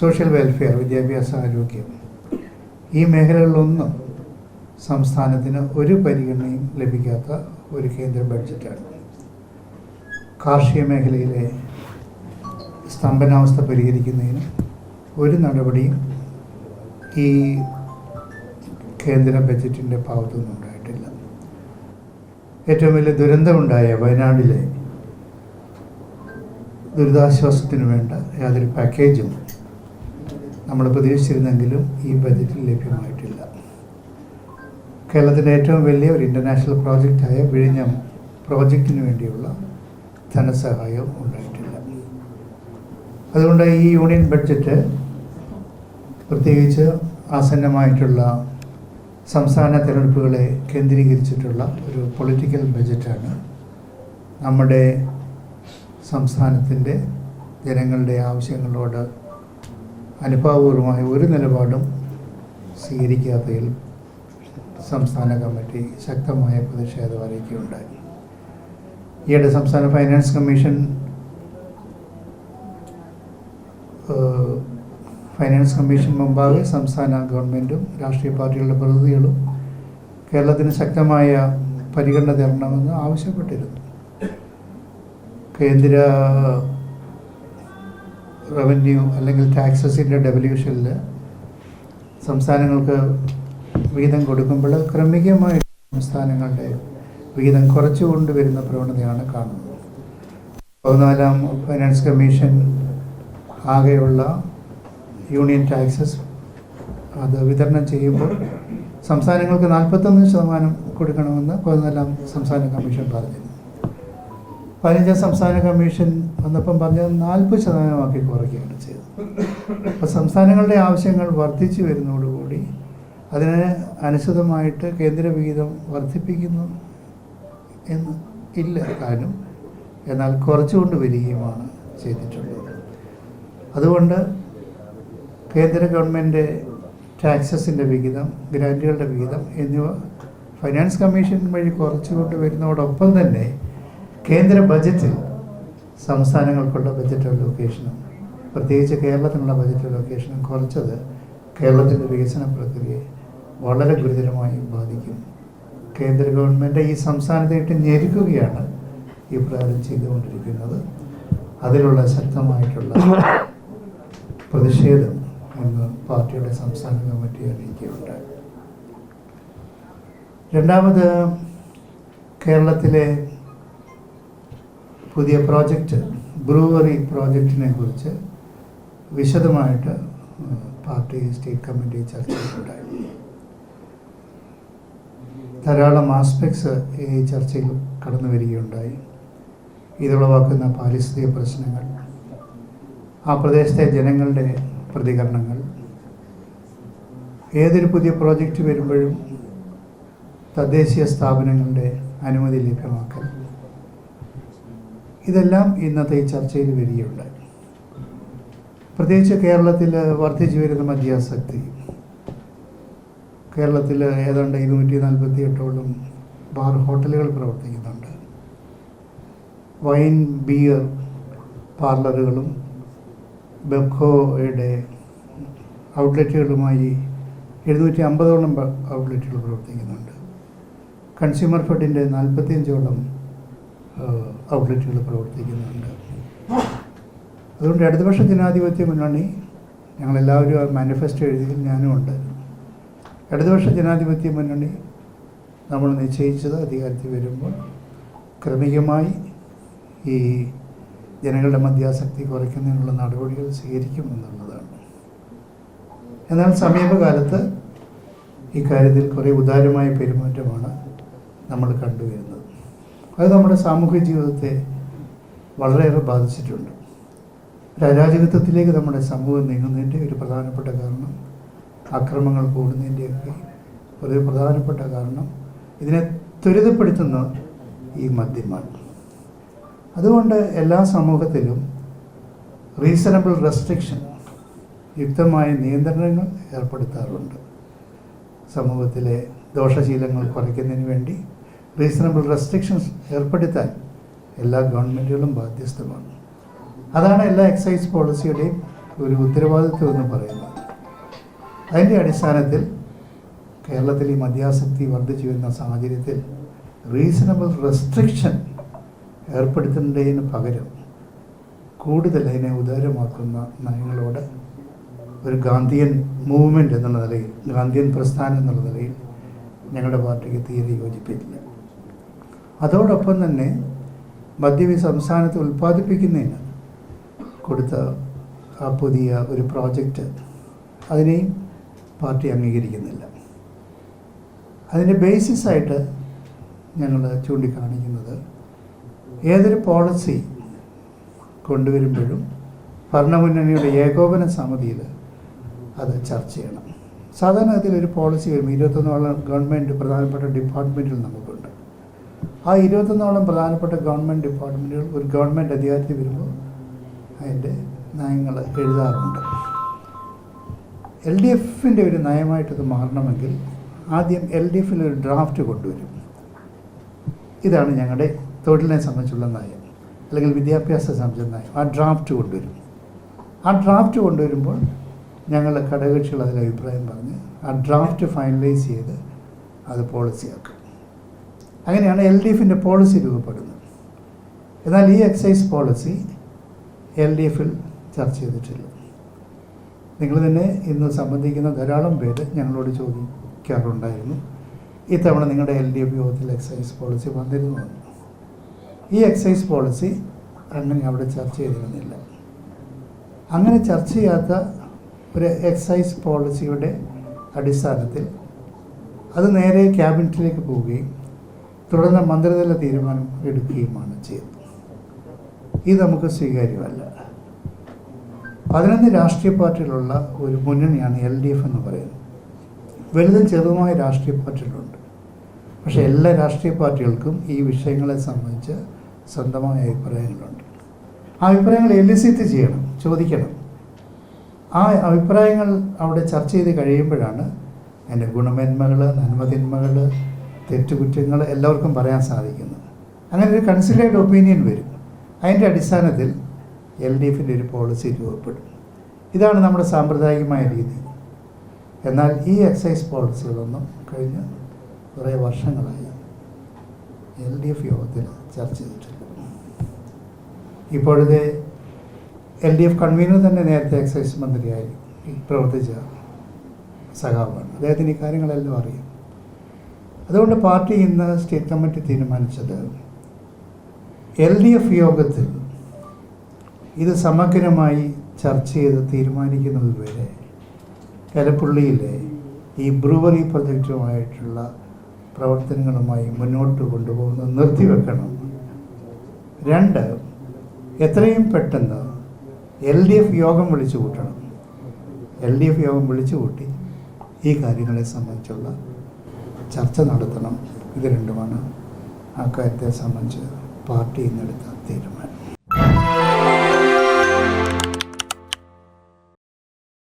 Social welfare വിദ്യാഭ്യാസ ആരോഗ്യം. ഈ മേഖലകളിലൊന്നും സംസ്ഥാനത്തിന് ഒരു പരിഗണനയും ലഭിക്കാത്ത ഒരു കേന്ദ്ര ബഡ്ജറ്റാണ്. കാർഷിക മേഖലയിലെ സ്തംഭനാവസ്ഥ പരിഹരിക്കുന്നതിന് ഒരു നടപടിയും ഈ കേന്ദ്ര ബഡ്ജറ്റിന്റെ ഭാഗത്തുനിന്നും ഉണ്ടായിട്ടില്ല. ഏറ്റവും വലിയ ദുരന്തമുണ്ടായ വയനാടിലെ ദുരിതാശ്വാസത്തിന് വേണ്ട യാതൊരു പാക്കേജും നമ്മൾ പ്രതീക്ഷിച്ചിരുന്നെങ്കിലും ഈ ബജറ്റിൽ ലഭ്യമായിട്ടില്ല. കേരളത്തിന്റെ ഏറ്റവും വലിയ ഒരു ഇന്റർനാഷണൽ പ്രോജക്റ്റായ വിഴിഞ്ഞം പ്രോജക്റ്റിന് വേണ്ടിയുള്ള ധനസഹായം ഉണ്ടായിട്ടില്ല. അതുകൊണ്ട് ഈ യൂണിയൻ ബഡ്ജറ്റ് പ്രത്യേകിച്ച് ആസന്നമായിട്ടുള്ള സംസ്ഥാന തിരഞ്ഞെടുപ്പുകളെ കേന്ദ്രീകരിച്ചിട്ടുള്ള ഒരു പൊളിറ്റിക്കൽ ബജറ്റാണ് നമ്മുടെ സംസ്ഥാനത്തിന്റെ ജനങ്ങളുടെ ആവശ്യങ്ങളോട് അനുഭാവപൂർവമായ ഒരു നിലപാടും സ്വീകരിക്കാത്തതിൽ സംസ്ഥാന കമ്മിറ്റി ശക്തമായ പ്രതിഷേധം അറിയിക്കുകയുണ്ടായി. ഈയിടെ സംസ്ഥാന ഫൈനാൻസ് കമ്മീഷൻ ഫൈനാൻസ് കമ്മീഷൻ മുമ്പാകെ സംസ്ഥാന ഗവൺമെന്റും രാഷ്ട്രീയ പാർട്ടികളുടെ പ്രതിനിധികളും കേരളത്തിന് ശക്തമായ പരിഗണന തരണമെന്ന് ആവശ്യപ്പെട്ടിരുന്നു. കേന്ദ്ര റവന്യൂ അല്ലെങ്കിൽ ടാക്സസിന്റെ ഡെവല്യൂഷനിൽ സംസ്ഥാനങ്ങൾക്ക് വിഹിതം കൊടുക്കുമ്പോൾ ക്രമികമായി സംസ്ഥാനങ്ങളുടെ വിഹിതം കുറച്ചു കൊണ്ടുവരുന്ന പ്രവണതയാണ് കാണുന്നത്. പതിനാലാം ഫൈനാൻസ് കമ്മീഷൻ ആകെയുള്ള യൂണിയൻ ടാക്സസ് അത് വിതരണം ചെയ്യുമ്പോൾ സംസ്ഥാനങ്ങൾക്ക് നാൽപ്പത്തൊന്ന് ശതമാനം കൊടുക്കണമെന്ന് പതിനാലാം സംസ്ഥാന കമ്മീഷൻ പറഞ്ഞിരുന്നു. പതിനഞ്ചാം സംസ്ഥാന കമ്മീഷൻ വന്നപ്പം പറഞ്ഞത് നാൽപ്പത് ശതമാനമാക്കി കുറയ്ക്കുകയാണ് ചെയ്തത്. അപ്പോൾ സംസ്ഥാനങ്ങളുടെ ആവശ്യങ്ങൾ വർദ്ധിച്ചു വരുന്നതോടുകൂടി അതിന് അനുസൃതമായിട്ട് കേന്ദ്ര വിഹിതം വർദ്ധിപ്പിക്കുന്നു എന്ന് ഇല്ല കാര്യം എന്നാൽ കുറച്ചുകൊണ്ട് വരികയുമാണ് ചെയ്തിട്ടുള്ളത്. അതുകൊണ്ട് കേന്ദ്ര ഗവൺമെന്റ് ടാക്സസിന്റെ വിഹിതം ഗ്രാന്റുകളുടെ വിഹിതം എന്നിവ ഫൈനാൻസ് കമ്മീഷൻ വഴി കുറച്ചുകൊണ്ട് വരുന്നതോടൊപ്പം തന്നെ കേന്ദ്ര ബജറ്റിൽ സംസ്ഥാനങ്ങൾക്കുള്ള ബജറ്റ് ലൊക്കേഷനും പ്രത്യേകിച്ച് കേരളത്തിനുള്ള ബജറ്റ് ലൊക്കേഷനും കുറച്ചത് കേരളത്തിന്റെ വികസന പ്രക്രിയയെ വളരെ ഗുരുതരമായി ബാധിക്കും. കേന്ദ്ര ഗവൺമെന്റ് ഈ സംസ്ഥാനത്തെ ഇട്ട് ഞെരുക്കുകയാണ് ഈ പ്രകാരം ചെയ്തുകൊണ്ടിരിക്കുന്നത്. അതിലുള്ള ശക്തമായിട്ടുള്ള പ്രതിഷേധം എന്ന് പാർട്ടിയുടെ സംസ്ഥാന കമ്മിറ്റി അറിയിക്കുകയുണ്ടായി. രണ്ടാമത് കേരളത്തിലെ പുതിയ പ്രോജക്റ്റ് ബ്രൂവറി പ്രോജക്റ്റിനെ കുറിച്ച് വിശദമായിട്ട് പാർട്ടി സ്റ്റേറ്റ് കമ്മിറ്റി ചർച്ച ചെയ്തിട്ടുണ്ടായി ധാരാളം ആസ്പെക്ട്സ് ഈ ചർച്ചയിൽ കടന്നു വരികയുണ്ടായി. ഇതുളവാക്കുന്ന പാരിസ്ഥിതിക പ്രശ്നങ്ങൾ ആ പ്രദേശത്തെ ജനങ്ങളുടെ പ്രതികരണങ്ങൾ ഏതൊരു പുതിയ പ്രോജക്റ്റ് വരുമ്പോഴും തദ്ദേശീയ സ്ഥാപനങ്ങളുടെ അനുമതി ലഭ്യമാക്കൽ ഇതെല്ലാം ഇന്നത്തെ ഈ ചർച്ചയിൽ വരികയുണ്ടായി പ്രത്യേകിച്ച് കേരളത്തിൽ വർദ്ധിച്ചു വരുന്ന മദ്യാസക്തി കേരളത്തിൽ ഏതാണ്ട് ഇരുന്നൂറ്റി നാൽപ്പത്തി എട്ടോളം ബാർ ഹോട്ടലുകൾ പ്രവർത്തിക്കുന്നുണ്ട്. വൈൻ ബിയർ പാർലറുകളും ബെബ്കോയുടെ ഔട്ട്ലെറ്റുകളുമായി എഴുന്നൂറ്റി അമ്പതോളം ഔട്ട്ലെറ്റുകൾ പ്രവർത്തിക്കുന്നുണ്ട്. കൺസ്യൂമർ ഫെഡിന്റെ നാൽപ്പത്തിയഞ്ചോളം ഔട്ട്ലെറ്റുകൾ പ്രവർത്തിക്കുന്നുണ്ട്. അതുകൊണ്ട് ഇടതുപക്ഷ ജനാധിപത്യ മുന്നണി ഞങ്ങളെല്ലാവരും മാനിഫെസ്റ്റോ എഴുതിയതിൽ ഞാനും ഉണ്ട്. ഇടതുപക്ഷ ജനാധിപത്യ മുന്നണി നമ്മൾ നിശ്ചയിച്ചത് അധികാരത്തിൽ വരുമ്പോൾ ക്രമികമായി ഈ ജനങ്ങളുടെ മദ്യാസക്തി കുറയ്ക്കുന്നതിനുള്ള നടപടികൾ സ്വീകരിക്കുമെന്നുള്ളതാണ് എന്നാൽ സമീപകാലത്ത് ഇക്കാര്യത്തിൽ കുറേ ഉദാരമായ പെരുമാറ്റമാണ് നമ്മൾ കണ്ടുവരുന്നത്. അത് നമ്മുടെ സാമൂഹ്യ ജീവിതത്തെ വളരെയേറെ ബാധിച്ചിട്ടുണ്ട്. രാജാധിപത്യത്തിലേക്ക് നമ്മുടെ സമൂഹം നീങ്ങുന്നതിന്റെ ഒരു പ്രധാനപ്പെട്ട കാരണം അക്രമങ്ങൾ കൂടുന്നതിന്റെയൊക്കെ ഒരു പ്രധാനപ്പെട്ട കാരണം ഇതിനെ ത്വരിതപ്പെടുത്തുന്ന ഈ മദ്യമാണ്. അതുകൊണ്ട് എല്ലാ സമൂഹത്തിലും റീസണബിൾ റെസ്ട്രിക്ഷൻ യുക്തമായ നിയന്ത്രണങ്ങൾ ഏർപ്പെടുത്താറുണ്ട്. സമൂഹത്തിലെ ദോഷശീലങ്ങൾ കുറയ്ക്കുന്നതിന് വേണ്ടി റീസണബിൾ റെസ്ട്രിക്ഷൻസ് ഏർപ്പെടുത്താൻ എല്ലാ ഗവൺമെന്റുകളും ബാധ്യസ്ഥമാണ്. അതാണ് എല്ലാ എക്സൈസ് പോളിസിയുടെയും ഒരു ഉത്തരവാദിത്വം എന്ന് പറയുന്നത്. അതിന്റെ അടിസ്ഥാനത്തിൽ കേരളത്തിൽ ഈ മദ്യാസക്തി വർദ്ധിച്ചു വരുന്ന സാഹചര്യത്തിൽ റീസണബിൾ റെസ്ട്രിക്ഷൻ ഏർപ്പെടുത്തേണ്ടതിന് പകരം കൂടുതൽ അതിനെ ഉദാരമാക്കുന്ന നയങ്ങളോട് ഒരു ഗാന്ധിയൻ മൂവ്മെന്റ് എന്നുള്ള നിലയിൽ ഗാന്ധിയൻ പ്രസ്ഥാനം എന്നുള്ള നിലയിൽ ഞങ്ങളുടെ പാർട്ടിക്ക് തീരെ യോജിപ്പില്ല. അതോടൊപ്പം തന്നെ മദ്യം ഈ സംസ്ഥാനത്ത് ഉൽപ്പാദിപ്പിക്കുന്നതിന് കൊടുത്ത ആ പുതിയ ഒരു പ്രോജക്റ്റ് അതിനെയും പാർട്ടി അംഗീകരിക്കുന്നില്ല. അതിന്റെ ബേസിസായിട്ട് ഞങ്ങൾ ചൂണ്ടിക്കാണിക്കുന്നത് ഏതൊരു പോളിസി കൊണ്ടുവരുമ്പോഴും ഭരണമുന്നണിയുടെ ഏകോപന സമിതിയിൽ അത് ചർച്ച ചെയ്യണം. സാധാരണഗതിയിൽ ഒരു പോളിസി വരുമ്പോൾ ഇരുപത്തൊന്നോളം ഗവൺമെന്റ് പ്രധാനപ്പെട്ട ഡിപ്പാർട്ട്മെന്റിൽ നമുക്കുണ്ട്. ആ ഇരുപത്തൊന്നോളം പ്രധാനപ്പെട്ട ഗവൺമെന്റ് ഡിപ്പാർട്ട്മെന്റുകൾ ഒരു ഗവൺമെന്റ് അധികാരത്തിൽ വരുമ്പോൾ അതിന്റെ നയങ്ങൾ എഴുതാറുണ്ട്. എൽ ഡി എഫിന്റെ ഒരു നയമായിട്ടത് മാറണമെങ്കിൽ ആദ്യം എൽ ഡി എഫിൽ ഒരു ഡ്രാഫ്റ്റ് കൊണ്ടുവരും. ഇതാണ് ഞങ്ങളുടെ തൊഴിലിനെ സംബന്ധിച്ചുള്ള നയം അല്ലെങ്കിൽ വിദ്യാഭ്യാസത്തെ സംബന്ധിച്ച നയം. ആ ഡ്രാഫ്റ്റ് കൊണ്ടുവരും. ആ ഡ്രാഫ്റ്റ് കൊണ്ടുവരുമ്പോൾ ഞങ്ങളുടെ ഘടകകക്ഷികൾ അതിൽ അഭിപ്രായം പറഞ്ഞ് ആ ഡ്രാഫ്റ്റ് ഫൈനലൈസ് ചെയ്ത് അത് പോളിസിയാക്കും അങ്ങനെയാണ് എൽ ഡി എഫിന്റെ പോളിസി രൂപപ്പെടുന്നത്. എന്നാൽ ഈ എക്സൈസ് പോളിസി എൽ ഡി എഫിൽ ചർച്ച ചെയ്തിട്ടില്ല. നിങ്ങൾ തന്നെ ഇന്ന് സംബന്ധിക്കുന്ന ധാരാളം പേര് ഞങ്ങളോട് ചോദിക്കാറുണ്ടായിരുന്നു. ഇത്തവണ നിങ്ങളുടെ എൽ ഡി എഫ് യോഗത്തിൽ എക്സൈസ് പോളിസി വന്നിരുന്നു. ഈ എക്സൈസ് പോളിസി അങ്ങനെ അവിടെ ചർച്ച ചെയ്തിരുന്നില്ല. അങ്ങനെ ചർച്ച ചെയ്യാത്ത ഒരു എക്സൈസ് പോളിസിയുടെ അടിസ്ഥാനത്തിൽ അത് നേരെ ക്യാബിനറ്റിലേക്ക് പോവുകയും തുടർന്ന് മന്ത്രിതല തീരുമാനം എടുക്കുകയുമാണ് ചെയ്തത്. ഇത് നമുക്ക് സ്വീകാര്യമല്ല. പതിനൊന്ന് രാഷ്ട്രീയ പാർട്ടികളുള്ള ഒരു മുന്നണിയാണ് എൽ ഡി എഫ് എന്ന് പറയുന്നത്. വലുതും ചെറുതുമായ രാഷ്ട്രീയ പാർട്ടികളുണ്ട്. പക്ഷേ എല്ലാ രാഷ്ട്രീയ പാർട്ടികൾക്കും ഈ വിഷയങ്ങളെ സംബന്ധിച്ച് സ്വന്തമായ അഭിപ്രായങ്ങളുണ്ട്. ആ അഭിപ്രായങ്ങൾ എലിസിറ്റ് ചെയ്യണം ചോദിക്കണം. ആ അഭിപ്രായങ്ങൾ അവിടെ ചർച്ച ചെയ്ത് കഴിയുമ്പോഴാണ് അതിന്റെ ഗുണമേന്മകൾ നന്മതിന്മകൾ തെറ്റുകുറ്റങ്ങൾ എല്ലാവർക്കും പറയാൻ സാധിക്കുന്നു. അങ്ങനെ ഒരു കൺസിലേഡ് ഒപ്പീനിയൻ വരും. അതിന്റെ അടിസ്ഥാനത്തിൽ എൽ ഡി എഫിന്റെ ഒരു പോളിസി രൂപപ്പെടും. ഇതാണ് നമ്മുടെ സാമ്പ്രദായികമായ രീതി. എന്നാൽ ഈ എക്സൈസ് പോളിസികളൊന്നും കഴിഞ്ഞ കുറേ വർഷങ്ങളായി എൽ ഡി എഫ് യോഗത്തിൽ ചർച്ച ചെയ്തിട്ടില്ല ഇപ്പോഴത്തെ എൽ ഡി എഫ് കൺവീനർ തന്നെ നേരത്തെ എക്സൈസ് മന്ത്രിയായി പ്രവർത്തിച്ച സഖാവാണ്. അദ്ദേഹത്തിന് ഈ കാര്യങ്ങളെല്ലാം അറിയാം. അതുകൊണ്ട് പാർട്ടി ഇന്ന് സ്റ്റേറ്റ് കമ്മിറ്റി തീരുമാനിച്ചത് എൽ ഡി എഫ് യോഗത്തിൽ ഇത് സമഗ്രമായി ചർച്ച ചെയ്ത് തീരുമാനിക്കുന്നത് വരെ കലപ്പുള്ളിയിലെ ഈ ബ്രൂവറി പ്രൊജക്റ്റുമായിട്ടുള്ള പ്രവർത്തനങ്ങളുമായി മുന്നോട്ട് കൊണ്ടുപോകുന്നത് നിർത്തിവെക്കണം. രണ്ട് എത്രയും പെട്ടെന്ന് എൽ ഡി എഫ് യോഗം വിളിച്ചു കൂട്ടണം എൽ ഡി എഫ് യോഗം വിളിച്ചു കൂട്ടി ഈ കാര്യങ്ങളെ സംബന്ധിച്ചുള്ള ചർച്ച നടത്തണം. ഇത് രണ്ടുമാണ് ആ കാര്യത്തെ സംബന്ധിച്ച് പാർട്ടി ഇന്നെടുത്ത തീരുമാനം.